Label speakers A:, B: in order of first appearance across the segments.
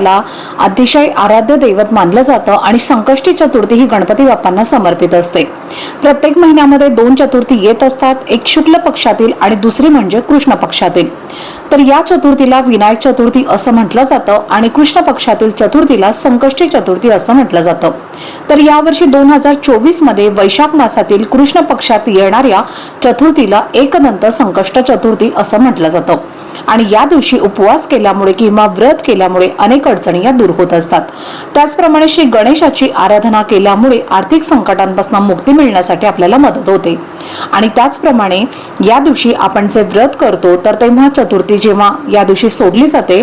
A: गणेशाला अतिशय आराध्य दैवत मानलं जातं आणि संकष्टी चतुर्थी ही गणपती बाप्पांना समर्पित असते. प्रत्येक महिन्यामध्ये दोन चतुर्थी येत असतात एक शुक्ल पक्षातील आणि दुसरी म्हणजे कृष्ण पक्षातील. तर या चतुर्थीला विनायक चतुर्थी असं म्हटलं जातं आणि कृष्ण पक्षातील चतुर्थीला संकष्टी चतुर्थी असं म्हटलं जातं. तर यावर्षी दोन हजार चोवीसमध्ये वैशाख मासातील कृष्ण पक्षात येणाऱ्या चतुर्थीला एकदंत संकष्ट चतुर्थी असं म्हटलं जातं. आणि या दिवशी उपवास केल्यामुळे किंवा व्रत केल्यामुळे अनेक अडचणी या दूर होत असतात. त्याचप्रमाणे श्री गणेशाची आराधना केल्यामुळे आर्थिक संकटांपासून मुक्ती मिळण्यासाठी आपल्याला मदत होते. आणि त्याचप्रमाणे या दिवशी आपण जे व्रत करतो तर तेव्हा चतुर्थी जेव्हा या दिवशी सोडली जाते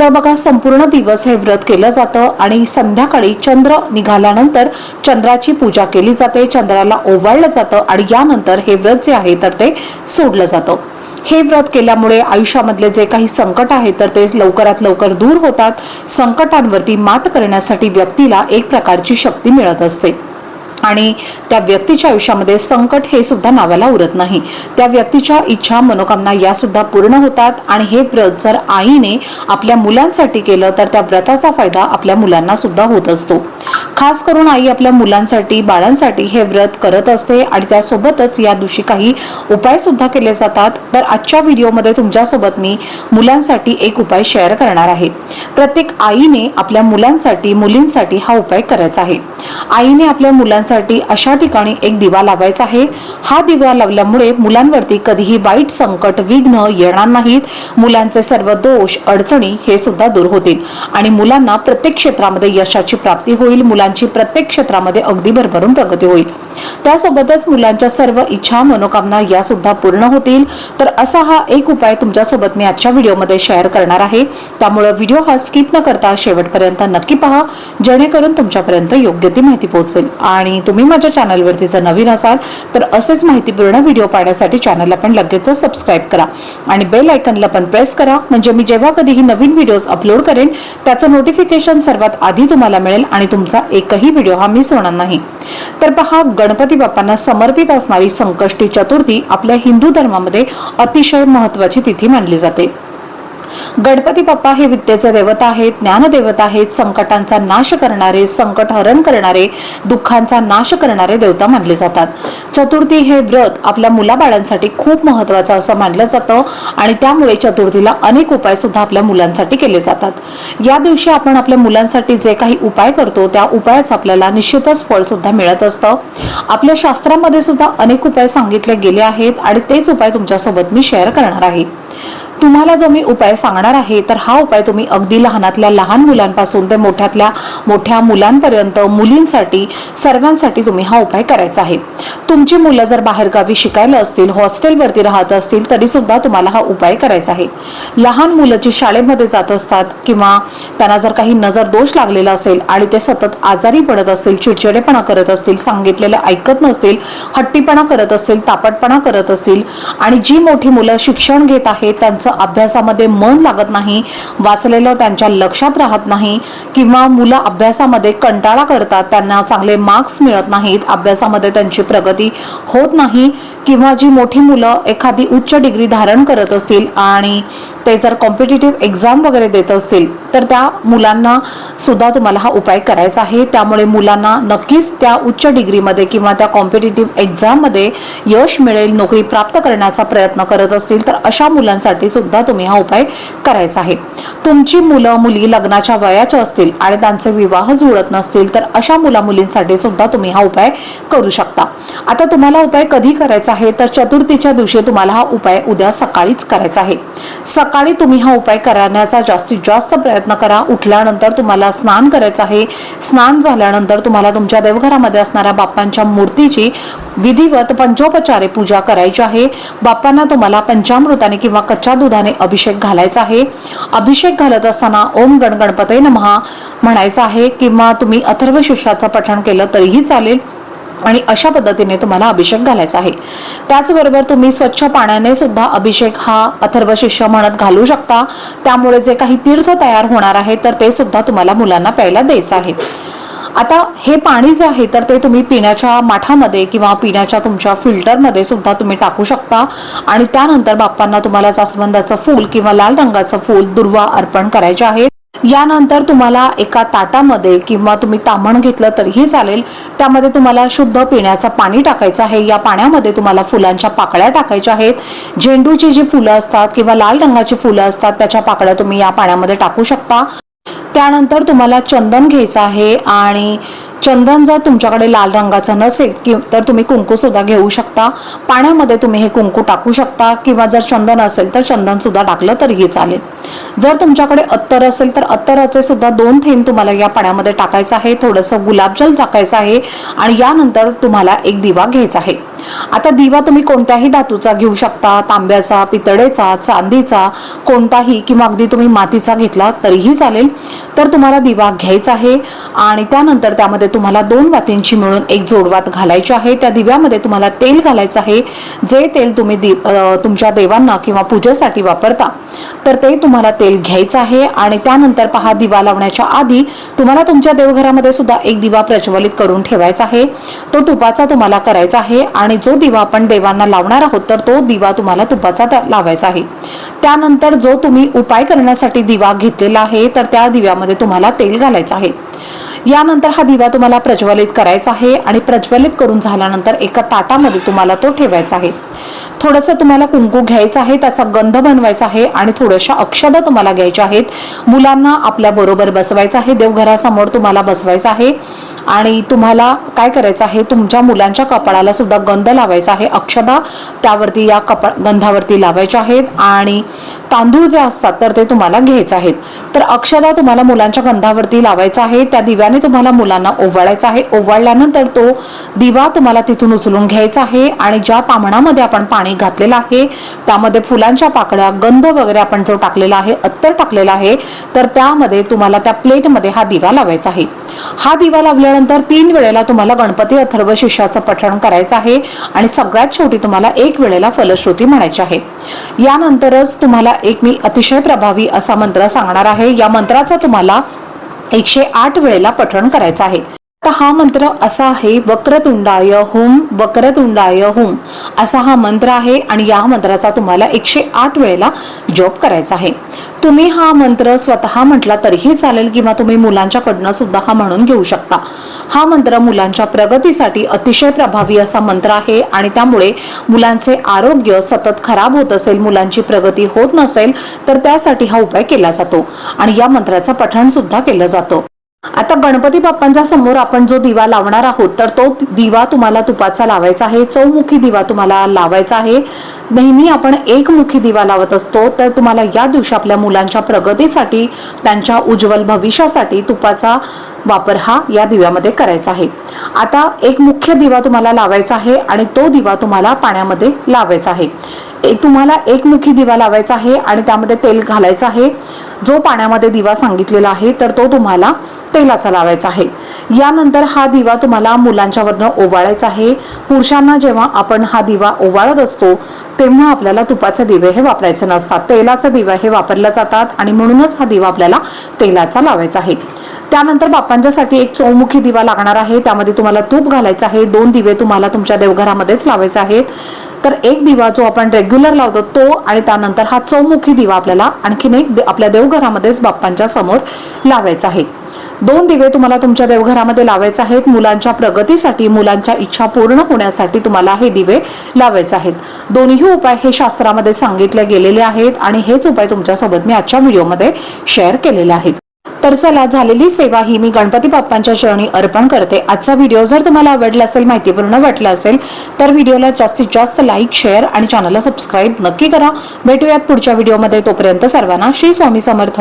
A: तर बघा संपूर्ण दिवस हे व्रत केलं जातं आणि संध्याकाळी चंद्र निघाल्यानंतर चंद्राची पूजा केली जाते चंद्राला ओवाळलं जातं आणि यानंतर हे व्रत जे आहे तर ते सोडलं जातं. हे व्रत केल्यामुळे आयुष्यामधले जे काही संकट आहे तर ते लवकरात लवकर दूर होतात. संकटांवरती मात करण्यासाठी व्यक्तीला एक प्रकारची शक्ती मिळत असते. आणि त्या व्यक्तीच्या आयुष्यामध्ये संकट हे सुद्धा नावाला उरत नाही. त्या व्यक्तीच्या इच्छा मनोकामना या सुद्धा पूर्ण होतात आणि हे व्रत जर आईने आपल्या मुलांसाठी केलं तर त्या व्रताचा फायदा आपल्या मुलांना सुद्धा होत असतो. खास करून आई आपल्या मुलांसाठी बाळांसाठी हे व्रत करत असते आणि त्यासोबतच या दिवशी काही उपाय सुद्धा केले जातात. तर आजच्या व्हिडिओमध्ये तुमच्यासोबत मी मुलांसाठी एक उपाय शेअर करणार आहे. प्रत्येक आईने आपल्या मुलांसाठी मुलींसाठी हा उपाय करायचा आहे. आईने आपल्या मुलांसाठी अशा ठिकाणी एक दिवा लावायचा आहे. हा दिवा लावल्यामुळे मुलांवरती कधीही वाईट संकट विघ्न येणार नाहीत. मुलांचे सर्व दोष अडचणी हे सुद्धा दूर होतील. आणि मुलांना प्रत्येक क्षेत्रामध्ये यशाची प्राप्ती होईल. मुलांची प्रत्येक क्षेत्रामध्ये अगदी भरभरून प्रगती होईल. त्यासोबतच मुलांच्या सर्व इच्छा मनोकामना या सुद्धा पूर्ण होतील. तर असा हा एक उपाय तुमच्यासोबत मी आजच्या व्हिडिओमध्ये शेअर करणार आहे. त्यामुळे व्हिडिओ हा स्किप न करता शेवटपर्यंत नक्की पहा. जेणेकरून तुमच्यापर्यंत योग्य ती माहिती पोहोचेल. आणि तुम्ही माझ्या चॅनलवरती जर नवीन असाल तर असेच माहितीपूर्ण व्हिडिओ पाहण्यासाठी चॅनलला पण लगेच सबस्क्राईब करा. आणि बेल आयकनला पण प्रेस करा म्हणजे मी जेव्हा कधीही नवीन व्हिडिओज अपलोड करेन त्याचं नोटिफिकेशन सर्वात आधी तुम्हाला मिळेल आणि तुमचा एकही व्हिडिओ हा मिस होणार नाही. तर पहा गणपती बाप्पांना समर्पित असणारी संकष्टी चतुर्थी आपल्या हिंदू धर्मामध्ये अतिशय महत्वाची तिथी मानली जाते. गणपती बाप्पा हे विद्येचे देवता आहेत ज्ञानदेवता आहेत संकटांचा नाश करणारे संकट हरण करणारे दुःखांचा नाश करणारे देवता मानले जातात. चतुर्थी हे व्रत आपल्या मुलाबाळांसाठी खूप महत्वाचं असं मानलं जातं आणि त्यामुळे चतुर्थीला अनेक उपाय सुद्धा आपल्या मुलांसाठी केले जातात. या दिवशी आपण आपल्या मुलांसाठी जे काही उपाय करतो त्या उपायाचं आपल्याला निश्चितच फळ सुद्धा मिळत असतं. आपल्या शास्त्रामध्ये सुद्धा अनेक उपाय सांगितले गेले आहेत आणि तेच उपाय तुमच्यासोबत मी शेअर करणार आहे. तुम्हाला जो मी उपाय सांगणार आहे तर हा उपाय तुम्ही अगदी लहानातल्या लहान मुलांपासून ते मोठ्यातल्या मोठ्या मुलांपर्यंत मुलींसाठी सर्वांसाठी तुम्ही हा उपाय करायचा आहे. तुमची मुलं जर बाहेरगावी शिकायला असतील हॉस्टेलवरती राहत असतील तरी सुद्धा तुम्हाला हा उपाय करायचा आहे. लहान मुलं जी शाळेमध्ये जात असतात किंवा त्यांना जर काही नजर दोष लागलेला असेल आणि ते सतत आजारी पडत असतील चिडचिडेपणा करत असतील सांगितलेलं ऐकत नसतील हट्टीपणा करत असतील तापटपणा करत असतील आणि जी मोठी मुलं शिक्षण घेत आहेत त्यांचं अभ्यासामध्ये मन लागत नाही वाचलेलं त्यांच्या लक्षात राहत नाही किंवा मुलं अभ्यासामध्ये कंटाळा करतात त्यांना चांगले मार्क्स मिळत नाहीत अभ्यासामध्ये त्यांची प्रगती होत नाही किंवा जी मोठी मुलं एखादी उच्च डिग्री धारण करत असतील आणि ते जर कॉम्पिटेटिव्ह एक्झाम वगैरे देत असतील तर त्या मुलांना सुद्धा तुम्हाला हा उपाय करायचा आहे. त्यामुळे मुलांना नक्कीच त्या उच्च डिग्रीमध्ये किंवा त्या कॉम्पिटेटिव्ह एक्झाममध्ये यश मिळेल नोकरी प्राप्त करण्याचा प्रयत्न करत असतील तर अशा मुलांसाठी सुद्धा तुम्ही हा उपाय करायचा आहे. तुमची मुलं मुली लग्नाच्या वयाच्या असतील आणि त्यांचे विवाह जुळत नसतील तर अशा मुला मुलींसाठी सुद्धा तुम्ही हा उपाय करू शकता. आता तुम्हाला उपाय कधी करायचा आहे? तर चतुर्थीच्या दिवशी तुम्हाला हा उपाय उद्या सकाळीच करायचा आहे. सकाळी तुम्ही हा उपाय करण्याचा जास्तीत जास्त प्रयत्न करा. उठल्यानंतर तुम्हाला स्नान करायचं आहे. स्नान झाल्यानंतर तुम्हाला तुमच्या देवघरामध्ये असणाऱ्या बाप्पांच्या मूर्तीची विधिवत पंचोपचारे पूजा करायची आहे. बाप्पांना तुम्हाला पंचामृताने किंवा कच्च्या दुधाने अभिषेक घालायचा आहे. अभिषेक घालत असताना ओम गण गणपते नमहा म्हणायचं आहे किंवा तुम्ही अथर्व शिष्याचं पठण केलं तरीही चालेल आणि अशा पद्धतीने तुम्हाला अभिषेक घालायचा आहे. त्याचबरोबर तुम्ही स्वच्छ पाण्याने सुद्धा अभिषेक हा अथर्व शिष्य म्हणत घालू शकता. त्यामुळे जे काही तीर्थ तयार होणार आहे तर ते सुद्धा तुम्हाला मुलांना प्यायला द्यायचं आहे. आता हे पाणी जे आहे तर ते तुम्ही पिण्याच्या माठामध्ये किंवा पिण्याच्या तुमच्या फिल्टरमध्ये सुद्धा तुम्ही टाकू शकता. आणि त्यानंतर बाप्पांना तुम्हाला जास्वंदाचं फूल किंवा लाल रंगाचं फूल दुर्वा अर्पण करायचे आहे. यानंतर तुम्हाला एका ताटामध्ये किंवा तुम्ही तामण घेतलं तरीही चालेल. त्यामध्ये तुम्हाला शुद्ध पिण्याचं पाणी टाकायचं आहे. या पाण्यामध्ये तुम्हाला फुलांच्या पाकळ्या टाकायच्या आहेत. झेंडूची जी फुलं असतात किंवा लाल रंगाची फुलं असतात त्याच्या पाकळ्या तुम्ही या पाण्यामध्ये टाकू शकता. त्यानंतर तुम्हाला चंदन घ्यायचं आहे आणि चंदन जर तुमच्याकडे लाल रंगाचं नसेल कि तर तुम्ही कुंकूसुद्धा घेऊ शकता. पाण्यामध्ये तुम्ही हे कुंकू टाकू शकता किंवा जर चंदन असेल तर चंदन सुद्धा टाकलं तरीही चालेल. जर तुमच्याकडे अत्तर असेल तर अत्तराचे सुद्धा दोन थेंब तुम्हाला या पाण्यामध्ये टाकायचं आहे. थोडंसं गुलाबजल टाकायचं आहे आणि यानंतर तुम्हाला एक दिवा घ्यायचा आहे. आता दिवा तुम्ही कोणत्याही धातूचा घेऊ शकता तांब्याचा पितळेचा चांदीचा कोणताही किंवा अगदी तुम्ही मातीचा घेतला तरीही चालेल. तर तुम्हाला दिवा घ्यायचा आहे आणि त्यानंतर त्यामध्ये तुम्हाला दोन वातींची मिळून एक जोडवात घालायची आहे. त्या दिव्यामध्ये तुम्हाला तेल घालायचं आहे. जे तेल तुम्ही दि तुमच्या देवांना किंवा पूजेसाठी वापरता. तर ते तुम्हाला तेल घ्यायचं आहे आणि त्यानंतर पहा दिवा लावण्याच्या आधी तुम्हाला तुमच्या देवघरामध्ये सुद्धा एक दिवा प्रज्वलित करून ठेवायचा आहे. तो तुपाचा तुम्हाला करायचा आहे आणि जो दिवा आपण देवांना लावणार आहोत तर तो दिवा तुम्हाला तुपाचा लावायचा आहे. त्यानंतर जो तुम्ही उपाय करण्यासाठी दिवा घेतलेला आहे तर त्या दिव्यामध्ये तुम्हाला तेल घालायचं आहे. यानंतर हा दिवा तुम्हाला प्रज्वलित करायचा आहे आणि प्रज्वलित करून झाल्यानंतर एका ताटामध्ये तुम्हाला तो ठेवायचा आहे. थोडंसं तुम्हाला कुंकू घ्यायचं आहे त्याचा गंध बनवायचा आहे आणि थोड्याशा अक्षदा तुम्हाला घ्यायच्या आहेत. मुलांना आपल्या बरोबर बसवायचं आहे देवघरासमोर तुम्हाला बसवायचं आहे आणि तुम्हाला काय करायचं आहे तुमच्या मुलांच्या कपाळाला सुद्धा गंध लावायचा आहे. अक्षदा त्यावरती या कपाळ गंधावरती लावायच्या आहेत आणि तांदूळ जे असतात तर ते तुम्हाला घ्यायचे आहेत. तर अक्षदा तुम्हाला मुलांच्या गंधावरती लावायचा आहे त्या दिव्याने तुम्हाला मुलांना ओवाळायचा आहे. ओवाळल्यानंतर तो दिवा तुम्हाला तिथून उचलून घ्यायचा आहे आणि ज्या तामणामध्ये आपण पाणी घातलेलं आहे त्यामध्ये फुलांच्या पाकळ्या गंध वगैरे आपण जो टाकलेला आहे अत्तर टाकलेला आहे तर त्यामध्ये तुम्हाला त्या प्लेटमध्ये हा दिवा लावायचा आहे. हा दिवा लावल्यानंतर तीन वेळेला तुम्हाला गणपती अथर्व शिष्याचं पठण करायचं आहे आणि सगळ्यात शेवटी तुम्हाला एक वेळेला फलश्रुती म्हणायची आहे. यानंतरच तुम्हाला एक मी अतिशय प्रभावी असा मंत्र सांगणार आहे. या मंत्राचा तुम्हाला एकशे आठ वेळेला पठण करायचं आहे. तर हा मंत्र असा आहे वक्रतुंडाय हुम वक्रतुंडाय हुम असा हा मंत्र आहे आणि या मंत्राचा तुम्हाला एकशे आठ वेळेला जॉब करायचा आहे. तुम्ही हा मंत्र स्वतः म्हटला तरीही चालेल किंवा तुम्ही मुलांच्याकडनं सुद्धा हा म्हणून घेऊ शकता. हा मंत्र मुलांच्या प्रगतीसाठी अतिशय प्रभावी असा मंत्र आहे आणि त्यामुळे मुलांचे आरोग्य सतत खराब होत असेल मुलांची प्रगती होत नसेल तर त्यासाठी हा उपाय केला जातो आणि या मंत्राचं पठण सुद्धा केलं जातं. आता गणपती बाप्पांच्या समोर आपण जो दिवा लावणार आहोत तर तो दिवा तुम्हाला तुपाचा लावायचा आहे चौमुखी दिवा तुम्हाला लावायचा आहे. नेहमी आपण एकमुखी दिवा लावत असतो तर तुम्हाला या दिवशी आपल्या मुलांच्या प्रगतीसाठी त्यांच्या उज्ज्वल भविष्यासाठी तुपाचा वापर हा या दिव्यामध्ये करायचा आहे. आता एक मुख्य दिवा तुम्हाला लावायचा आहे आणि तो दिवा तुम्हाला पाण्यामध्ये लावायचा आहे. एक तुम्हाला एकमुखी दिवा लावायचा आहे आणि त्यामध्ये तेल घालायचं आहे. जो पाण्यामध्ये दिवा सांगितलेला आहे तर तो तुम्हाला तेलाचा लावायचा आहे. यानंतर हा दिवा तुम्हाला मुलांच्यावरनं ओवाळायचा आहे. पुरुषांना जेव्हा आपण हा दिवा ओवाळत असतो तेव्हा आपल्याला तुपाचे दिवे हे वापरायचे नसतात. तेलाचे दिवे हे वापरले जातात आणि म्हणूनच हा दिवा आपल्याला तेलाचा लावायचा आहे. त्यानंतर बाप्पांच्यासाठी एक चौमुखी दिवा लागणार आहे. त्यामध्ये तुम्हाला तूप घालायचं आहे. दोन दिवे तुम्हाला तुमच्या देवघरामध्येच लावायचे आहेत. तर एक दिवा जो आपण रेग्युलर लावतो तो आणि त्यानंतर हा चौमुखी दिवा आपल्याला आणखीन एक आपल्या देवघरामध्येच बाप्पांच्या समोर लावायचा आहे. दोन दिवे तुम्हाला तुमच्या देवघरामध्ये लावायचे आहेत. मुलांच्या प्रगतीसाठी मुलांच्या इच्छा पूर्ण होण्यासाठी तुम्हाला हे दिवे लावायचे आहेत. दोन्ही उपाय हे शास्त्रामध्ये सांगितले गेलेले आहेत आणि हेच उपाय तुमच्यासोबत मी आजच्या व्हिडिओमध्ये शेअर केलेले आहेत. तर चला झालेली सेवा ही मी गणपती बाप्पांच्या चरणी अर्पण करते. आजचा व्हिडिओ जर तुम्हाला आवडला असेल माहितीपूर्ण वाटला असेल तर व्हिडिओला जास्तीत जास्त लाईक शेअर आणि चॅनलला सबस्क्राईब नक्की करा. भेटूयात पुढच्या व्हिडिओमध्ये तोपर्यंत सर्वांना श्री स्वामी समर्थ.